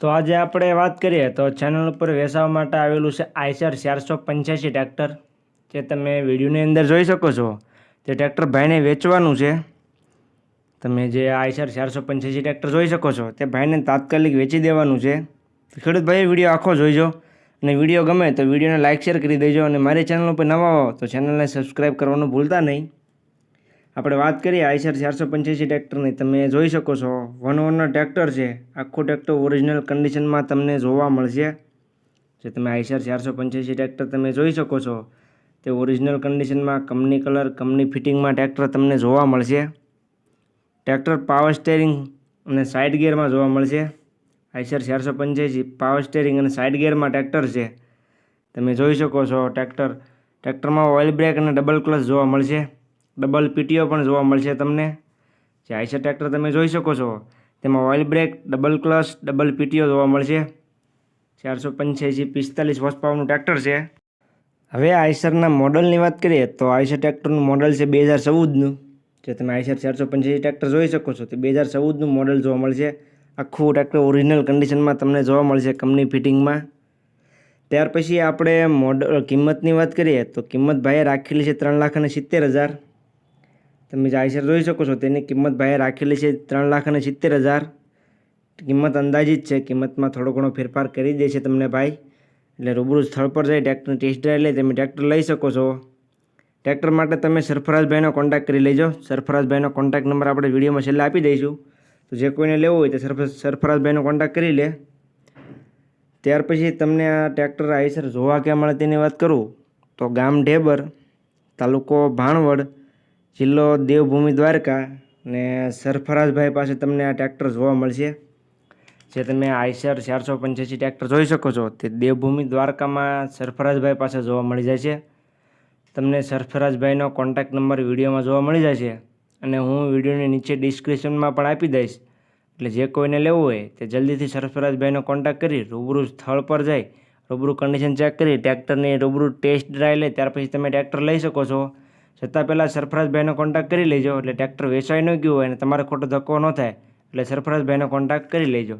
તો આજે આપણે વાત કરીએ તો ચેનલ ઉપર વેચાવા માટે આવેલું છે આઈસર ચારસો પંચ્યાસી ટ્રેક્ટર જે તમે વિડીયોની અંદર જોઈ શકો છો. તે ટ્રેક્ટર ભાઈને વેચવાનું છે. તમે જે આઈસર ચારસો પંચ્યાસી ટ્રેક્ટર જોઈ શકો છો. તે ભાઈને તાત્કાલિક વેચી દેવાનું છે. ખેડૂત ભાઈ વીડિયો આખો જોઈજો. અને વીડિયો ગમે તો વિડીયોને લાઇક શેર કરી દેજો. અને મારી ચેનલ ઉપર નવા હો તો ચેનલને સબસ્ક્રાઈબ કરવાનું ભૂલતા નહીં. આપણે વાત કરીએ આઈસર ચારસો પંચ્યાસી ટ્રેક્ટરની, તમે જોઈ શકો છો વન ઓનર ટ્રેક્ટર છે. આખું ટ્રેક્ટર ઓરિજિનલ કન્ડિશનમાં તમને જોવા મળશે. જે તમે આઈસર ચારસો પંચ્યાસી ટ્રેક્ટર તમે જોઈ શકો છો, તે ઓરિજિનલ કન્ડિશનમાં કંપની કલર કંપની ફિટિંગમાં ટ્રેક્ટર તમને જોવા મળશે. ટ્રેક્ટર પાવર સ્ટેરિંગ અને સાઇડ ગિયરમાં જોવા મળશે. આઈસર ચારસો પંચ્યાસી પાવર સ્ટેરિંગ અને સાઇડ ગિયરમાં ટ્રેક્ટર છે. તમે જોઈ શકો છો, ટ્રેક્ટર, ટ્રેક્ટરમાં ઓઇલ બ્રેક અને ડબલ ક્લચ જોવા મળશે. ડબલ પીટીઓ પણ જોવા મળશે તમને. જે આઈસર ટ્રેક્ટર તમે જોઈ શકો છો. તેમાં oil brake, double clutch, double PTO જોવા મળશે. ચારસો પંચ્યાસી પિસ્તાલીસ હોર્સ ટ્રેક્ટર છે. હવે આઈસરના મોડલની વાત કરીએ તો આઈસર ટ્રેક્ટરનું મોડલ છે બે હજાર ચૌદનું. જે તમે આઈસર ચારસો પંચ્યાસી ટ્રેક્ટર જોઈ શકો છો, તે બે હજાર ચૌદનું મોડલ જોવા મળશે. આખું ટ્રેક્ટર ઓરિજિનલ કન્ડિશનમાં તમને જોવા મળશે કંપની ફિટિંગમાં ત્યાર પછી આપણે મોડલ કિંમતની વાત કરીએ તો કિંમત ભાઈએ રાખેલી છે ત્રણ લાખ અને સિત્તેર હજાર. તમે જે આઈસર જોઈ શકો છો, તેની કિંમત ભાઈએ રાખેલી છે ત્રણ લાખ અને સિત્તેર હજાર. કિંમત અંદાજિત છે, કિંમતમાં થોડો ઘણો ફેરફાર કરી દે છે તમને ભાઈ. એટલે રૂબરૂ સ્થળ પર જઈ, ટ્રેક્ટરની ટેસ્ટ ડ્રાઈવ લઈ, તમે ટ્રેક્ટર લઈ શકો છો. ટ્રેક્ટર માટે તમે સરફરાજભાઈનો કોન્ટેક્ટ કરી લેજો. સરફરાજભાઈનો કોન્ટેક્ટ નંબર આપણે વિડીયોમાં છેલ્લે આપી દઈશું. તો જે કોઈને લેવું હોય તે સરફ, સરફરાજભાઈનો કોન્ટેક્ટ કરી લે. ત્યાર પછી તમને આ ટ્રેક્ટર આઈસર જોવા ક્યાં મળે તેની વાત કરું? તો ગામ ઢેબર, તાલુકો ભાણવડ. જિલ્લો દેવભૂમિ દ્વારકા ને સરફરાજભાઈ પાસે તમને આ ટ્રેક્ટર જોવા મળશે. જે તમે આઈસર ચારસો પંચ્યાસી ટ્રેક્ટર જોઈ શકો છો, તે દેવભૂમિ દ્વારકામાં સરફરાજભાઈ પાસે જોવા મળી જાય છે. તમને સરફરાજભાઈનો કોન્ટેક્ટ નંબર વિડીયોમાં જોવા મળી જાય છે અને હું વિડીયોની નીચે ડિસ્ક્રિપ્શનમાં પણ આપી દઈશ. એટલે જે કોઈને લેવું હોય તે જલ્દીથી સરફરાજભાઈનો કોન્ટેક્ટ કરી, રૂબરૂ સ્થળ પર જાય, રૂબરૂ કન્ડિશન ચેક કરી, ટ્રેક્ટરની રૂબરૂ ટેસ્ટ ડ્રાઈવ લે, ત્યાર પછી તમે ટ્રેક્ટર લઈ શકો છો. છતાં પહેલાં સરફરાજભાઈનો કોન્ટેક્ટ કરી લેજો, એટલે ટ્રેક્ટર વેચાઈ ન ગયું હોય અને તમારે ખોટો ધક્કો ન થાય, એટલે સરફરાજભાઈનો કોન્ટેક્ટ કરી લેજો.